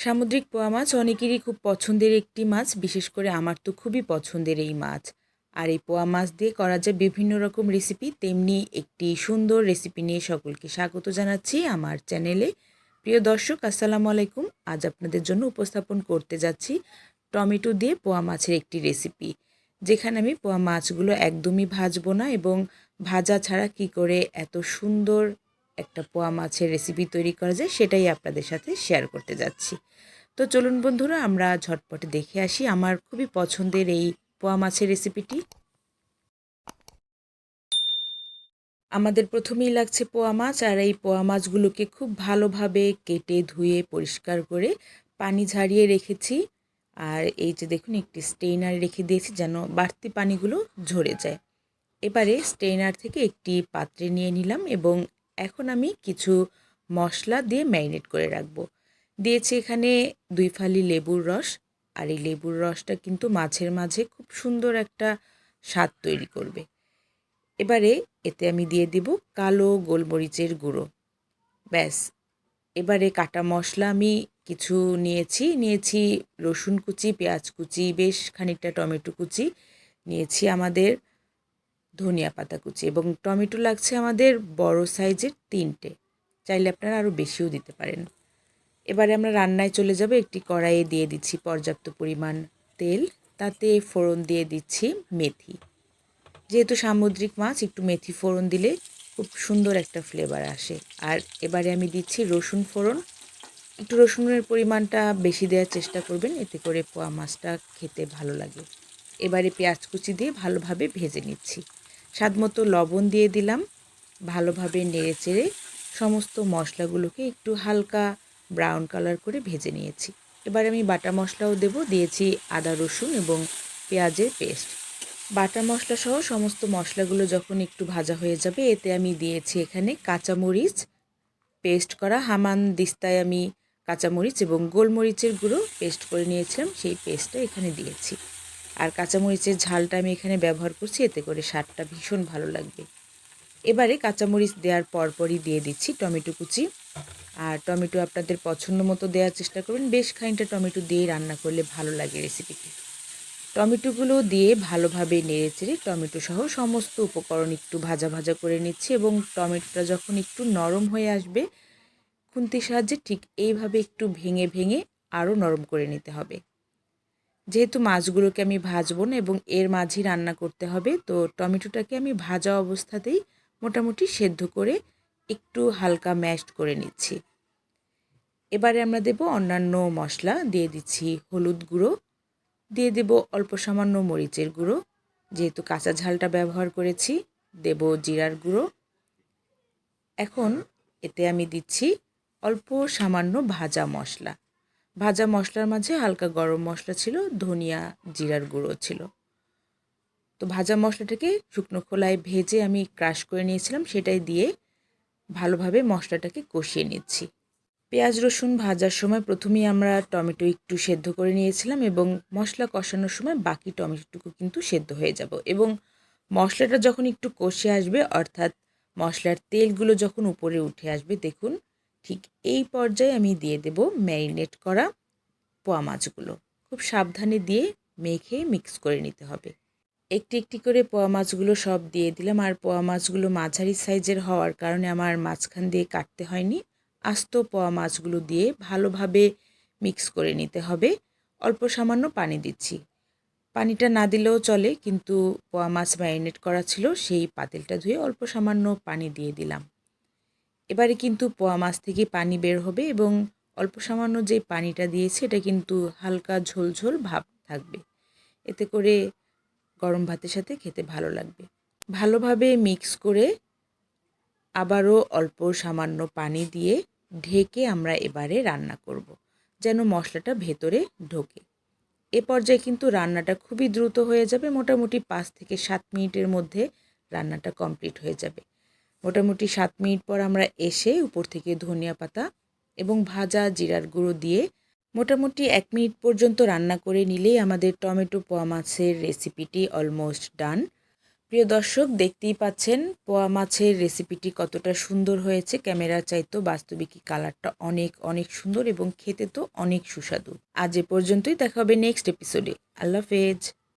সামুদ্রিক পোয়া মাছ অনেকেরই খুব পছন্দের একটি মাছ, বিশেষ করে আমার তো খুবই পছন্দের এই মাছ। আর এই পোয়া মাছ দিয়ে করা যায় বিভিন্ন রকম রেসিপি তেমনি একটি সুন্দর রেসিপি নিয়ে সকলকে স্বাগত জানাচ্ছি আমার চ্যানেলে প্রিয় দর্শক, আসসালামু আলাইকুম। আজ আপনাদের জন্য উপস্থাপন করতে যাচ্ছি টমেটো দিয়ে পোয়া মাছের একটি রেসিপি যেখানে আমি পোয়া মাছগুলো একদমই ভাজবো না এবং ভাজা ছাড়া কি করে এত সুন্দর একটা পোয়া মাছের রেসিপি তৈরি করা যায়, সেটাই আপনাদের সাথে শেয়ার করতে যাচ্ছি। তো চলুন বন্ধুরা, আমরা ঝটপটে দেখে আসি আমার খুবই পছন্দের এই পোয়া মাছের রেসিপিটি আমাদের প্রথমেই লাগছে পোয়া মাছ, আর এই পোয়া মাছগুলোকে খুব ভালোভাবে কেটে, ধুয়ে, পরিষ্কার করে পানি ঝারিয়ে রেখেছি। আর এই যে দেখুন, একটি স্টেইনার রেখে দিয়েছি যেন বাড়তি পানিগুলো ঝরে যায়। এবারে স্টেইনার থেকে একটি পাত্রে নিয়ে নিলাম এবং এখন আমি কিছু মশলা দিয়ে ম্যারিনেট করে রাখব। দিয়েছি এখানে দুই ফালি লেবুর রস, আর এই লেবুর রসটা কিন্তু মাছের মাঝে খুব সুন্দর একটা স্বাদ তৈরি করবে। এবারে এতে আমি দিয়ে দিব কালো গোলমরিচের গুঁড়ো। ব্যাস, এবারে কাটা মশলা আমি কিছু নিয়েছি নিয়েছি রসুন কুচি, পেঁয়াজ কুচি, বেশ খানিকটা টমেটো কুচি, নিয়েছি আমাদের ধনিয়া পাতা কুচি এবং টমেটো লাগছে আমাদের বড় সাইজের তিনটে। চাইলে আপনারা আরও বেশিও দিতে পারেন। এবারে আমরা রান্নায় চলে যাব। একটি কড়াইয়ে দিয়ে দিচ্ছি পর্যাপ্ত পরিমাণ তেল। তাতে ফোড়ন দিয়ে দিচ্ছি মেথি। যেহেতু সামুদ্রিক মাছ, একটু মেথি ফোড়ন দিলে খুব সুন্দর একটা ফ্লেভার আসে। আর এবারে আমি দিচ্ছি রসুন ফোড়ন। একটু রসুনের পরিমাণটা বেশি দেওয়ার চেষ্টা করবেন। এতে করে পোয়া মাছটা খেতে ভালো লাগে। এবারে পেঁয়াজ কুচি দিয়ে ভালোভাবে ভেজে নিচ্ছি। স্বাদ মতো লবণ দিয়ে দিলাম। ভালোভাবে নেড়ে চেড়ে সমস্ত মশলাগুলোকে একটু হালকা ব্রাউন কালার করে ভেজে নিয়েছি। এবার আমি বাটা মশলাও দেব, দিয়েছি আদা, রসুন এবং পেঁয়াজের পেস্ট। বাটা মশলা সহ সমস্ত মশলাগুলো যখন একটু ভাজা হয়ে যাবে, এতে আমি দিয়েছি এখানে কাঁচামরিচ পেস্ট করা হামান দিস্তায় আমি কাঁচামরিচ এবং গোলমরিচের গুঁড়ো পেস্ট করে নিয়েছিলাম, সেই পেস্টটা এখানে দিয়েছি। আর কাঁচামরিচের ঝালটা আমি এখানে ব্যবহার করছি, এতে করে স্বাদটা ভীষণ ভালো লাগবে। এবারে কাঁচামরিচ দেওয়ার পরপরই দিয়ে দিচ্ছি টমেটো কুচি। আর টমেটো আপনাদের পছন্দ মতো দেওয়ার চেষ্টা করবেন, বেশ খানিকটা টমেটো দিয়ে রান্না করলে ভালো লাগে রেসিপিটি। টমেটোগুলো দিয়ে ভালোভাবে নেড়ে চেড়ে টমেটো সহ সমস্ত উপকরণ একটু ভাজা ভাজা করে নিচ্ছি এবং টমেটোটা যখন একটু নরম হয়ে আসবে, খুন্তির সাহায্যে ঠিক এইভাবে একটু ভেঙে ভেঙে আরও নরম করে নিতে হবে। যেহেতু মাছগুলোকে আমি ভাজবো না এবং এর মাঝেই রান্না করতে হবে, তো টমেটোটাকে আমি ভাজা অবস্থাতেই মোটামুটি সেদ্ধ করে একটু হালকা ম্যাশড করে নিচ্ছি। এবারে আমরা দেব অন্যান্য মশলা, দিয়ে দিচ্ছি হলুদ গুঁড়ো, দিয়ে দেব অল্প সামান্য মরিচের গুঁড়ো, যেহেতু কাঁচা ঝালটা ব্যবহার করেছি, দেব জিরার গুঁড়ো। এখন এতে আমি দিচ্ছি অল্প সামান্য ভাজা মশলা। ভাজা মশলার মাঝে হালকা গরম মশলা ছিল, ধনিয়া জিরার গুঁড়ো ছিল। তো ভাজা মশলাটাকে শুকনো খোলায় ভেজে আমি ক্রাশ করে নিয়েছিলাম, সেটাই দিয়ে ভালোভাবে মশলাটাকে কষিয়ে নিচ্ছি। পেঁয়াজ, রসুন ভাজার সময় প্রথমেই আমরা টমেটো একটু সেদ্ধ করে নিয়েছিলাম এবং মশলা কষানোর সময় বাকি টমেটোটুকু কিন্তু সেদ্ধ হয়ে যাব এবং মশলাটা যখন একটু কষে আসবে, অর্থাৎ মশলার তেলগুলো যখন উপরে উঠে আসবে, দেখুন ঠিক এই পর্যায়ে আমি দিয়ে দেব ম্যারিনেট করা পোয়া মাছগুলো। খুব সাবধানে দিয়ে মেখে মিক্স করে নিতে হবে। একটি একটি করে পোয়া মাছগুলো সব দিয়ে দিলাম আর পোয়া মাছগুলো মাঝারি সাইজের হওয়ার কারণে আমার মাঝখান দিয়ে কাটতে হয়নি। আস্ত পোয়া মাছগুলো দিয়ে ভালোভাবে মিক্স করে নিতে হবে। অল্প সামান্য পানি দিচ্ছি। পানিটা না দিলেও চলে, কিন্তু পোয়া মাছ ম্যারিনেট করা ছিল, সেই পাতিলটা ধুয়ে অল্প সামান্য পানি দিয়ে দিলাম। এবারে কিন্তু পোয়া মাছ থেকে পানি বের হবে এবং অল্প সামান্য যে পানিটা দিয়েছি, এটা কিন্তু হালকা ঝোলঝোল ভাব থাকবে। এতে করে গরম ভাতের সাথে খেতে ভালো লাগবে। ভালোভাবে মিক্স করে আবারও অল্প সামান্য পানি দিয়ে ঢেকে আমরা এবারে রান্না করব। যেন মশলাটা ভেতরে ঢোকে। এ পর্যায়ে কিন্তু রান্নাটা খুবই দ্রুত হয়ে যাবে, মোটামুটি পাঁচ থেকে সাত মিনিটের মধ্যে রান্নাটা কমপ্লিট হয়ে যাবে। মোটামুটি সাত মিনিট পর আমরা এসে উপর থেকে ধনিয়া পাতা এবং ভাজা জিরার গুঁড়ো দিয়ে মোটামুটি এক মিনিট পর্যন্ত রান্না করে নিলেই আমাদের টমেটো পোয়া মাছের রেসিপিটি অলমোস্ট ডান। প্রিয় দর্শক, দেখতেই পাচ্ছেন পোয়া মাছের রেসিপিটি কতটা সুন্দর হয়েছে। ক্যামেরার চাইতো বাস্তবিকই কালারটা অনেক অনেক সুন্দর এবং খেতে তো অনেক সুস্বাদু। আজ এ পর্যন্তই, দেখা হবে নেক্সট এপিসোডে। আল্লাহ হাফেজ।